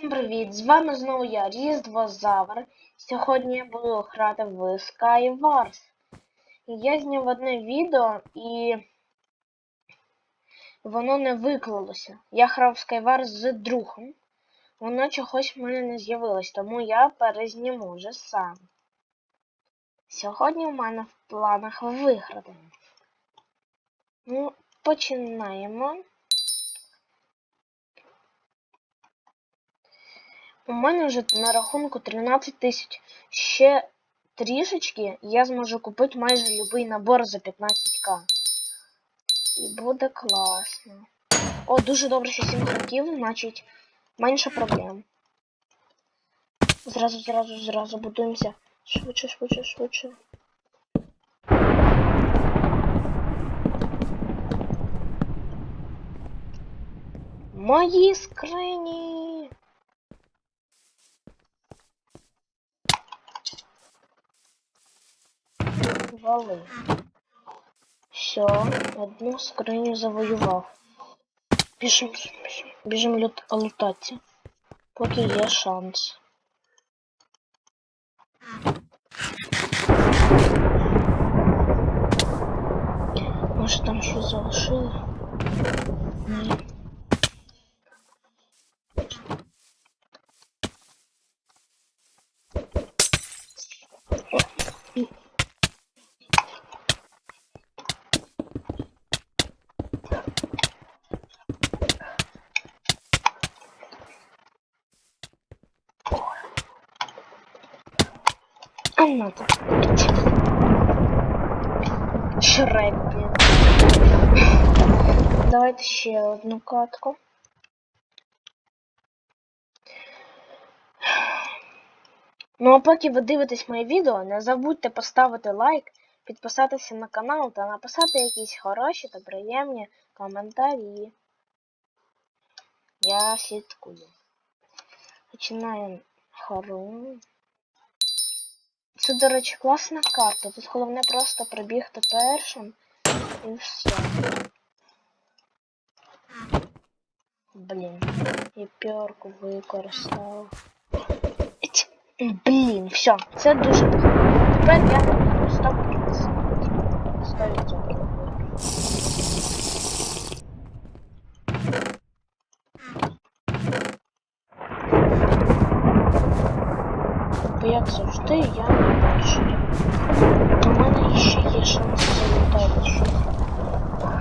Всім привіт! З вами знову я, Різдвозавр. Сьогодні я буду грати в Skywars. Я зняв одне відео і воно не виклалося. Я грав в Skywars з другом. Воно чогось в мене не з'явилось, тому я перезніму вже сам. Сьогодні в мене в планах виграти. Ну, починаємо. У мене вже на рахунку 13 тисяч. Ще трішечки я зможу купити майже будь-який набор за 15к. І буде класно. О, дуже добре, що 7 років, значить менше проблем. Зразу, зразу, зразу будуємося. Швидше, швидше, швидше. Мої скрині! Вали. Все, одну скриню завоював. Біжим, біжим, біжим лют, лутатися. Поки є шанс. Може там щось залишили? Ні. А надо. Шрек, блін. Давайте ще одну катку. Ну а поки ви дивитесь моє відео, не забудьте поставити лайк, підписатися на канал та написати якісь хороші та приємні коментарі. Я слідкую. Починаємо хору. Це, до речі, класна карта. Тут головне просто прибігти першим і все. Блін, я п'ярку використав. Блін, все, це дуже погано. Тепер я стоп. 100%. Бо завжди я не бачу. У мене ще є шанс залутати щось.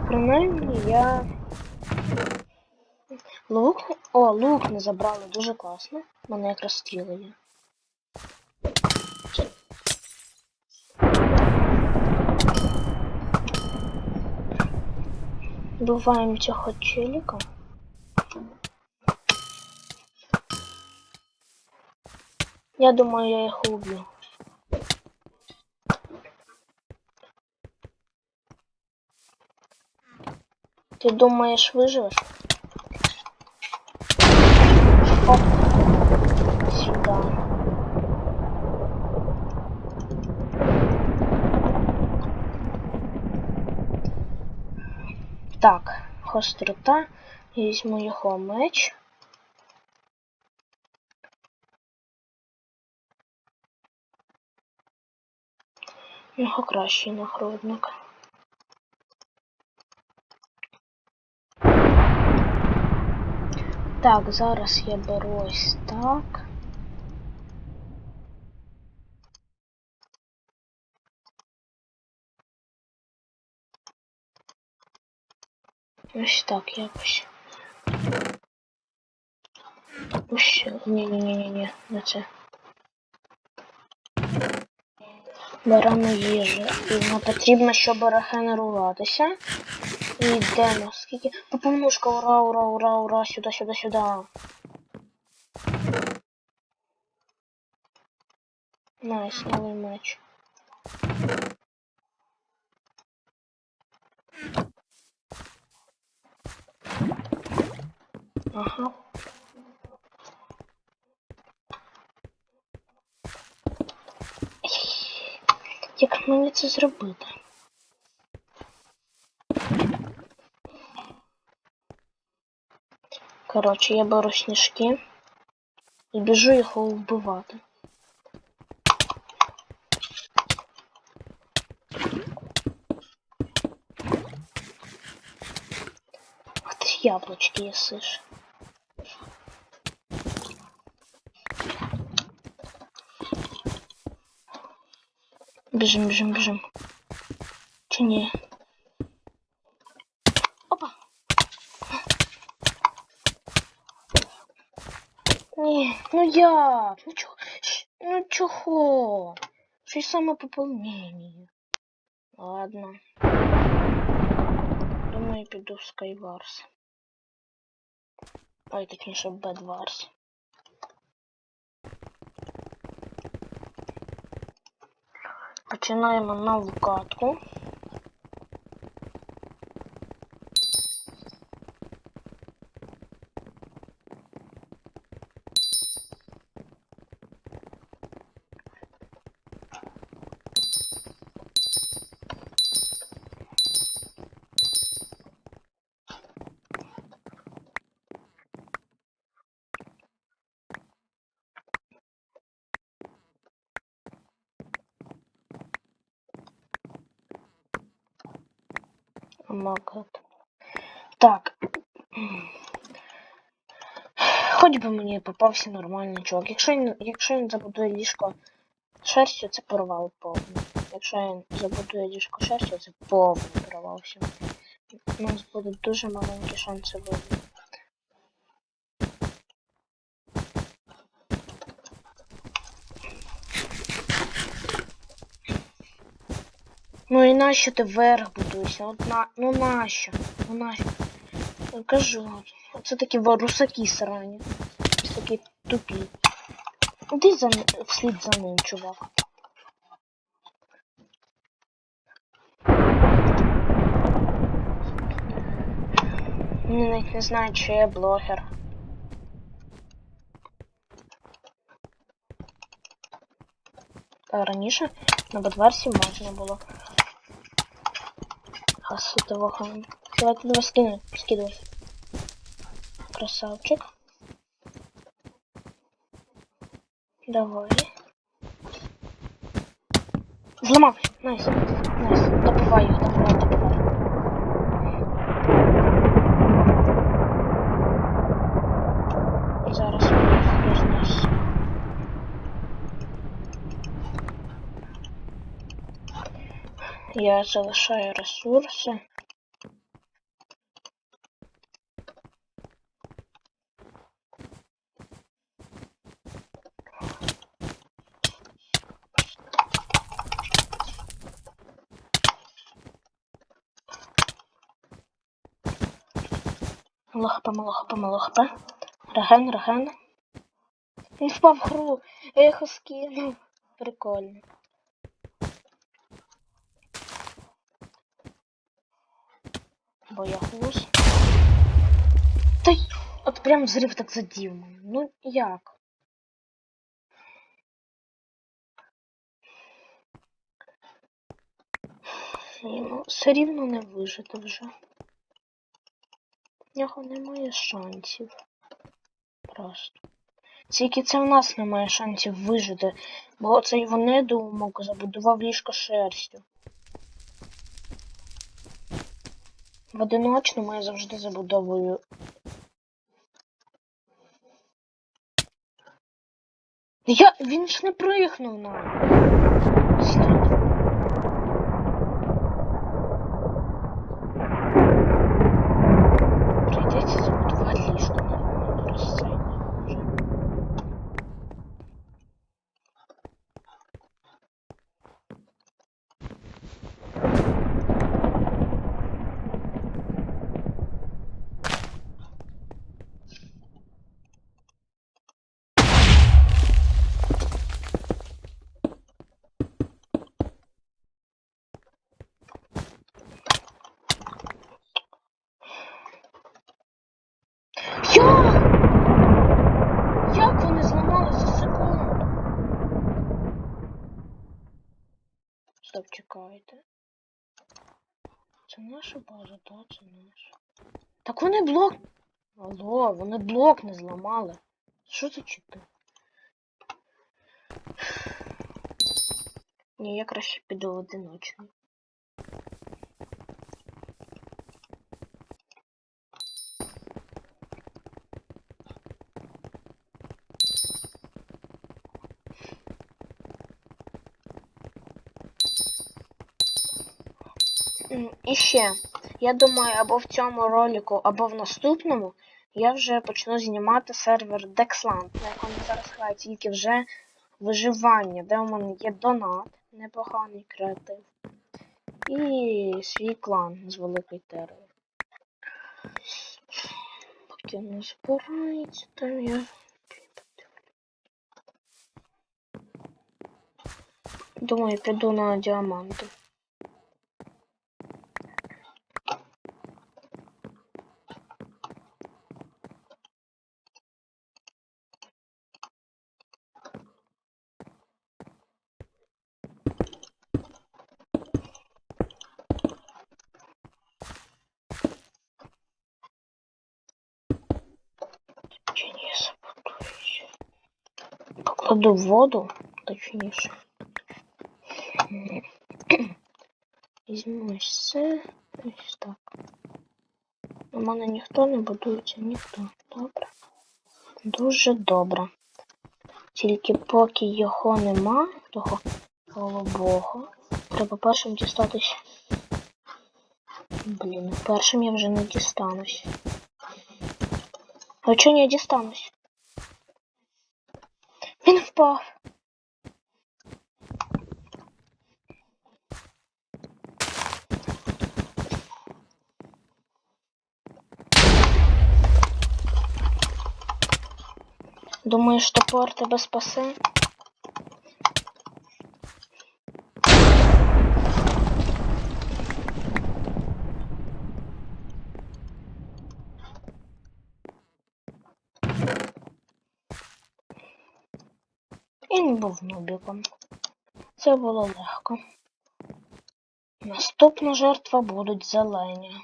Принаймні я. Лук. О, лук не забрали, дуже класно. У мене якраз стріли є. Буваємо цього челіка. Я думаю, я их убью. Ты думаешь, выживешь? Оп. Сюда. Так, гострота. Я візьму його меч. Його кращий нагрудник. Так, зараз я беру ось так. Ось так якось. Ось, ні-ні-ні-ні, не це. Беремо їжу. І нам потрібно, щоб регенеруватися. І йдемо. Скільки. Попомнушка, ура, ура, ура, ура, сюди, сюди, сюди. Найс, новий меч. Ага. Як мені це зробити? Коротше, я беру сніжки. І біжу його вбивати. Ж їсиш. Біжим, біжим, біжим. Чи ні? Опа! Ні, ну як? Ну чого? Щ- Ну чого? Щось саме поповнення. Ладно. Думаю, піду в Skywars. Ой, точніше, Bedwars. Починаємо нову катку. Магат. Так. Хоч би мені попався нормальний чувак. Якщо він, якщо він забудує ліжко шерстю, це провал повний. Якщо він забудує ліжко шерстю, це повний провал всім. У нас будуть дуже маленькі шанси вижити. Ну і нащо ти вверх будуєшся? От на... Ну нащо? Ну нащо? Я кажу, оце такі во- русаки срані. Такі тупі. Іди за ним, вслід за ним, чувак. Вони навіть не знають, що я блогер. Раніше на бадверсі можна було. А этого вахан. Давай, давай скинем, скидывай. Красавчик. Давай. Взломал. Найс. Найс. Добывай их, добывай. Я залишаю ресурси. Малохпа, малохпа, малохпа. Реген, реген. Він впав в гру. Я його скинув. Прикольно. Боягуз. Та й от прям взрив так задів мене. Ну як? Йому все рівно не вижити вже. В нього немає шансів. Просто. Тільки це в нас немає шансів вижити, бо цей недоумок забудував ліжко шерстю. В одиночному я завжди забудовую. Я. Він ж не приїхнув на. наша база, та це наша. Так вони блок. Алло, вони блок не зламали. Що це чіпи? Ні, я краще піду в одиночний. Ще, я думаю, або в цьому ролику, або в наступному я вже почну знімати сервер Dexland, на якому зараз граю тільки вже виживання, де у мене є донат, непоганий креатив. І свій клан з великої терою. Поки не збирається, то я. Думаю, піду на діаманти. Покладу в воду, точніше. Візьму це. Ось так. У мене ніхто не будується, ніхто. Добре. Дуже добре. Тільки поки його нема, того голубого, треба першим дістатись. Блін, першим я вже не дістанусь. А чого не дістанусь? Впав. Думаєш, топор тебе спасе? Він був нубіком. Це було легко. Наступна жертва будуть зелені.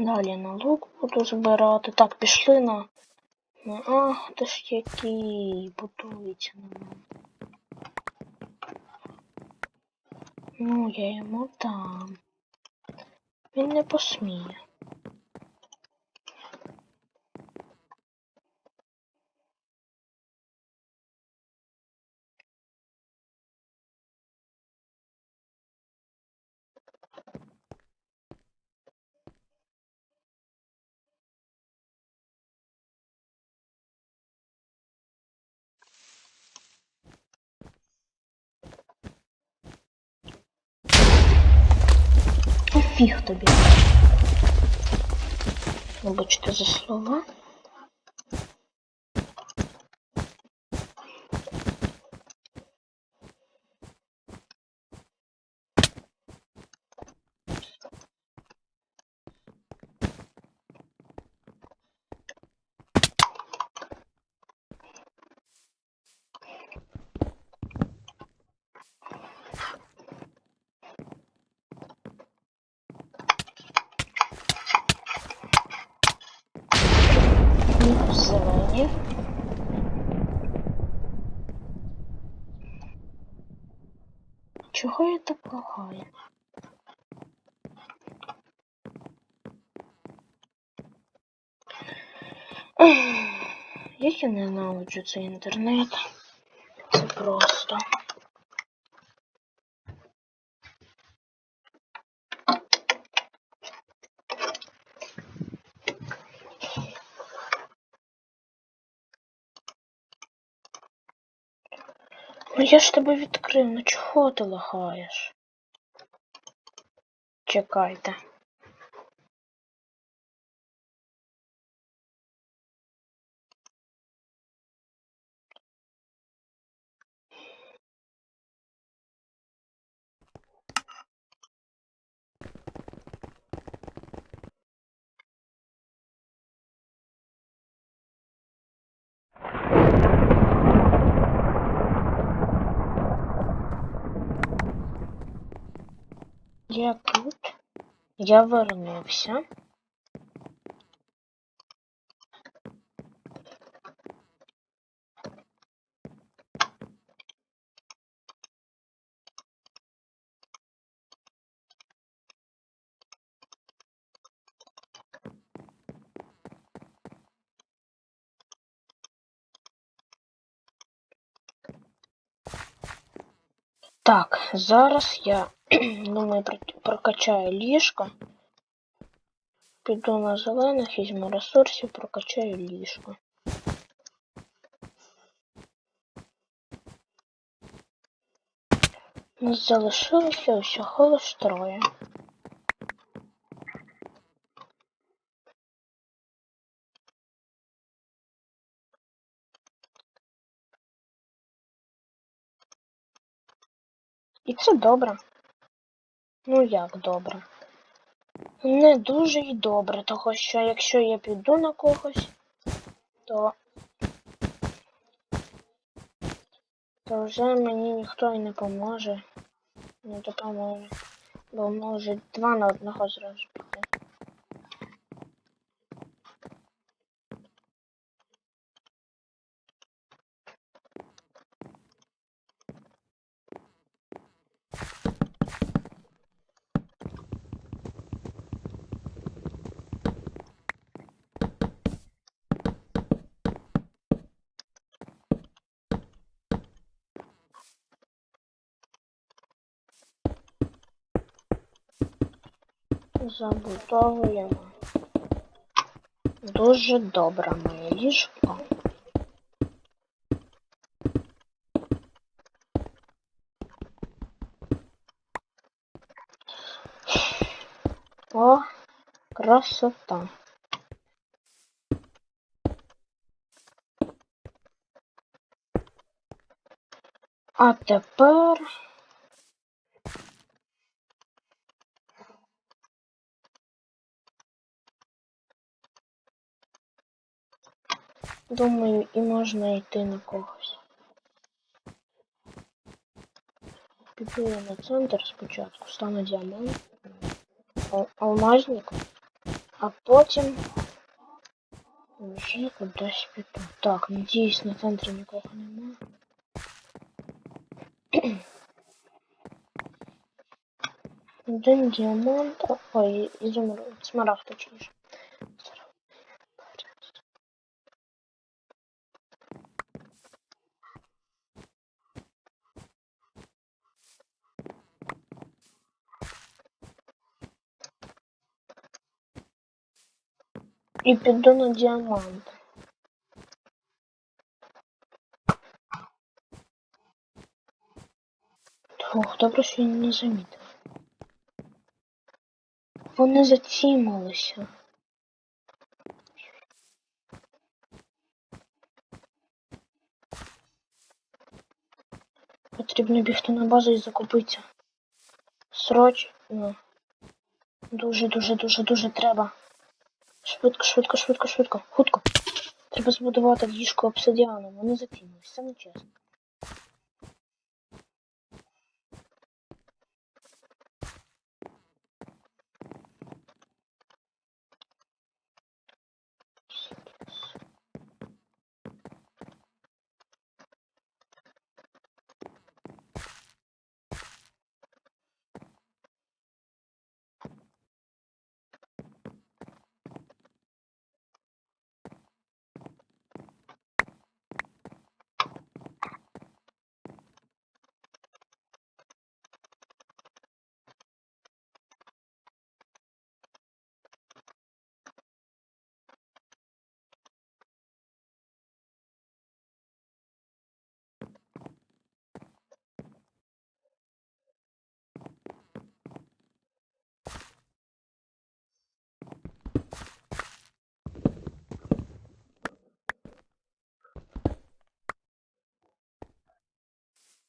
Далі на лук буду збирати. Так, пішли на. Ах, то ж який будується на мене. Ну, я йому дам. Він не посміє. Ну, Фіг тобі. Вибачте за слова. Ні, зелені. Чого я так лагаю? Ех, Як я ненавиджу цей інтернет. Це просто. Ну я ж тебе відкрив, ну чого ти лагаєш? Чекайте. Я тут. Я вернувся. Так, зараз я думаю, про- прокачаю ліжко. Піду на зелених, візьму ресурсів, прокачаю ліжко. У нас залишилося усього лиш троє. І це добре. Ну як добре? Не дуже й добре, того що якщо я піду на когось, то, то вже мені ніхто і не поможе. Не допоможе. Бо може два на одного зразу Забудовуємо. Дуже добре моє ліжко. О, красота. А тепер Думаю, і можна йти на когось. Піду я на центр спочатку, стану діамант, ал- алмазник, а потім вже кудись піду. Так, надіюсь, на центрі нікого немає. Один діамант, ой, ізумруд, смарагд точніше. І піду на діамант. Ох, добре, що я не замітив. Вони зацімалися. Потрібно бігти на базу і закупитися. Срочно. Дуже, дуже, дуже, дуже треба. Швидко, швидко, швидко, швидко. Хутко. Треба збудувати ліжко обсидіаном. Вони закинулись, Це чесно.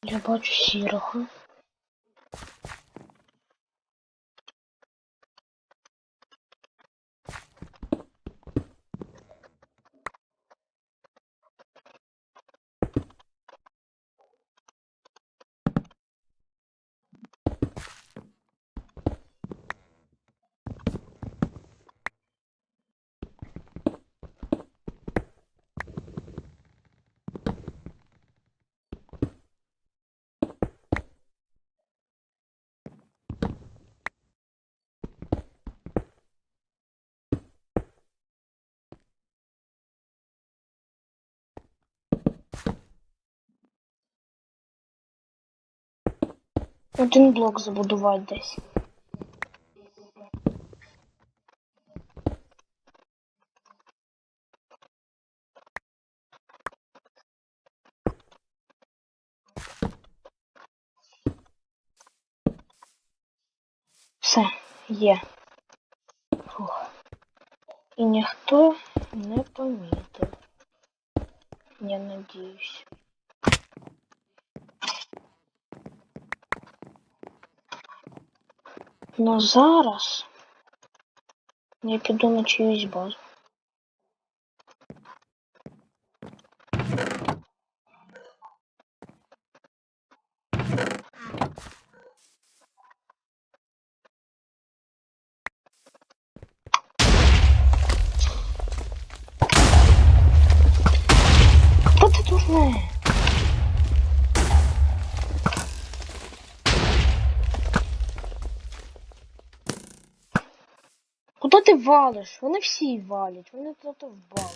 Я бачу сірого. Один блок забудувати десь. Все, є. Фух. І ніхто не помітив. Я надіюсь. Ну зараз я піду на чиюсь базу. Хто ти дурне? Куда ти валиш? Вони всі валять, вони тут вбали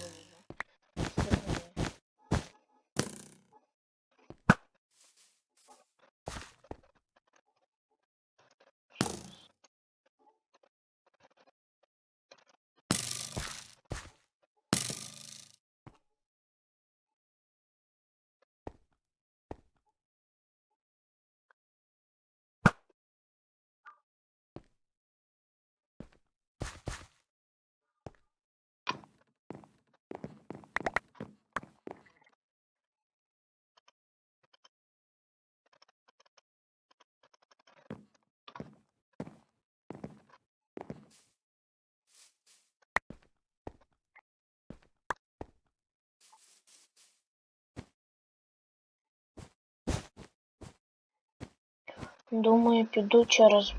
Думаю, піду через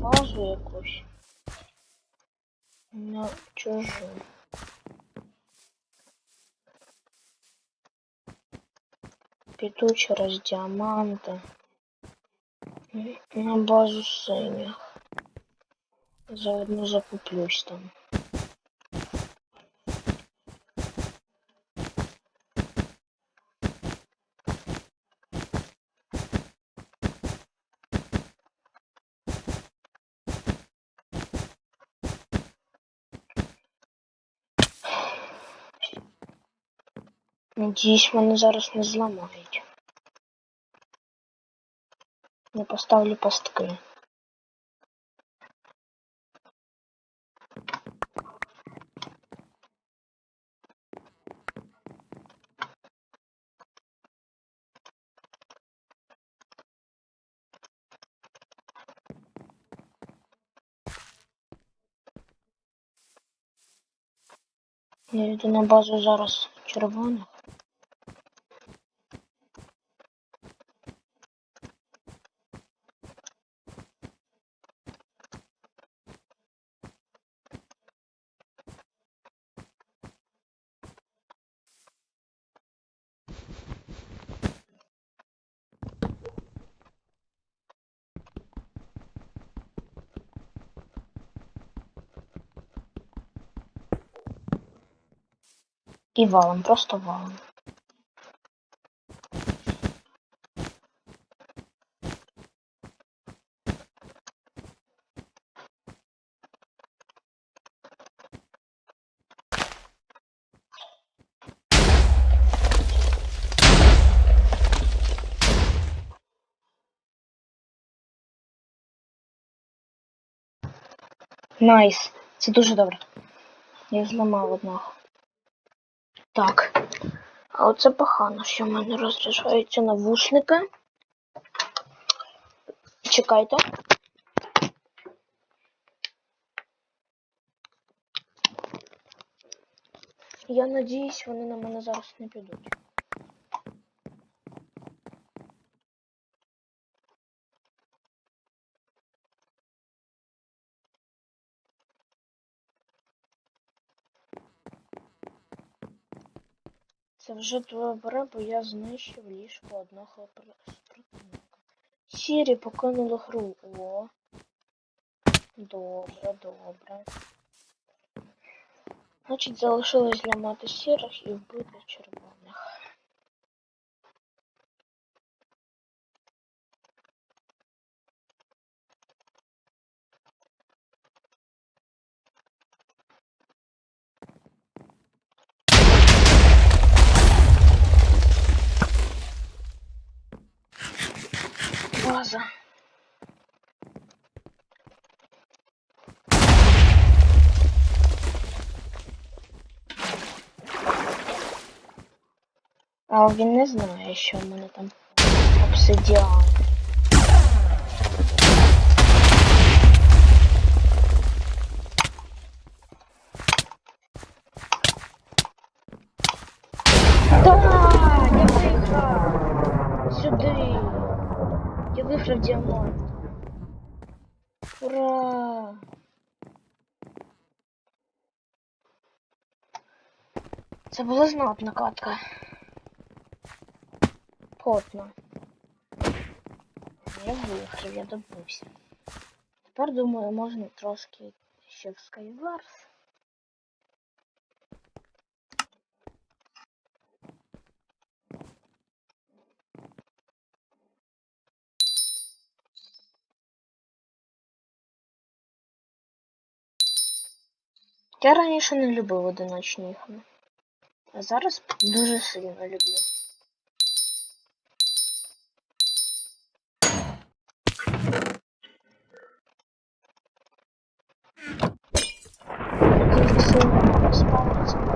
базу якусь. На чужу. Піду через діаманти. На базу синіх. Заодно закуплюсь там. Надіюсь, вони зараз не зламають. Я поставлю пастки. Я йду на базу зараз червоних. І валом, просто валом. Найс. Це дуже добре. Я зламав одного. Так. А оце погано, що в мене розряджаються навушники. Чекайте. Я надіюсь, вони на мене зараз не підуть. Добре, бо я знищив ліжко одного пр- противника. Сірі покинули гру. О. Добре, добре. Значить, залишилось зламати сірих і вбити червоних. А він не знає, що в мене там обсидіан. Виграв діамант. Ура! Це була знатна катка. Потно. Я виграв, я добився. Тепер думаю, можна трошки ще в Skywars. Я раніше не любив одиночні ігри. А зараз дуже сильно люблю. Дуже сильно розпалиться.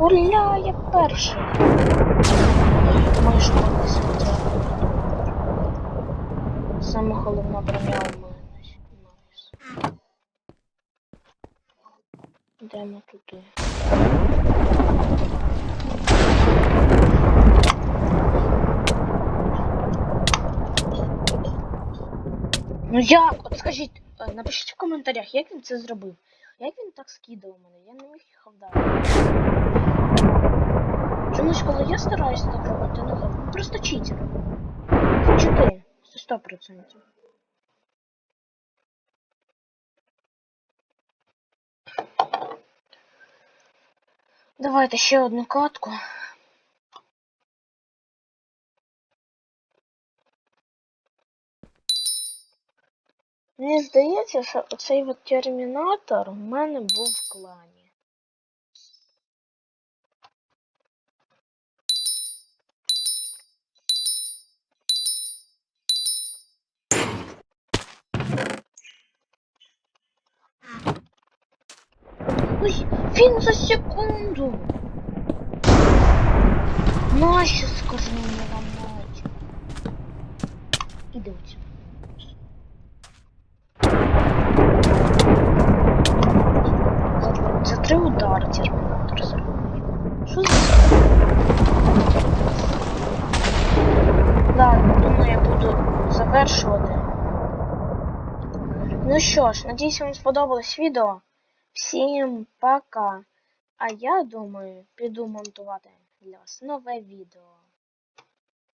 Уля, я перший. Майже так не сміття. Саме головна броня у мене. Найс. Йдемо туди. Ну як? От скажіть, е, напишіть в коментарях, як він це зробив. Як він так скидав мене? Я не міг їх вдати. Чомусь, коли я стараюсь так робити, ну він просто читер. Це чити. Це сто процентів. Давайте ще одну катку. Мені здається, що цей от термінатор в мене був в клані. Ой, він за секунду. Нащо скажи мені ламать? Іди отсюда. За три удари термінатор зробив. Що за Ладно, думаю, я буду завершувати. Ну що ж, надіюсь, вам сподобалось відео. Всім пока. А я думаю, піду монтувати для вас нове відео.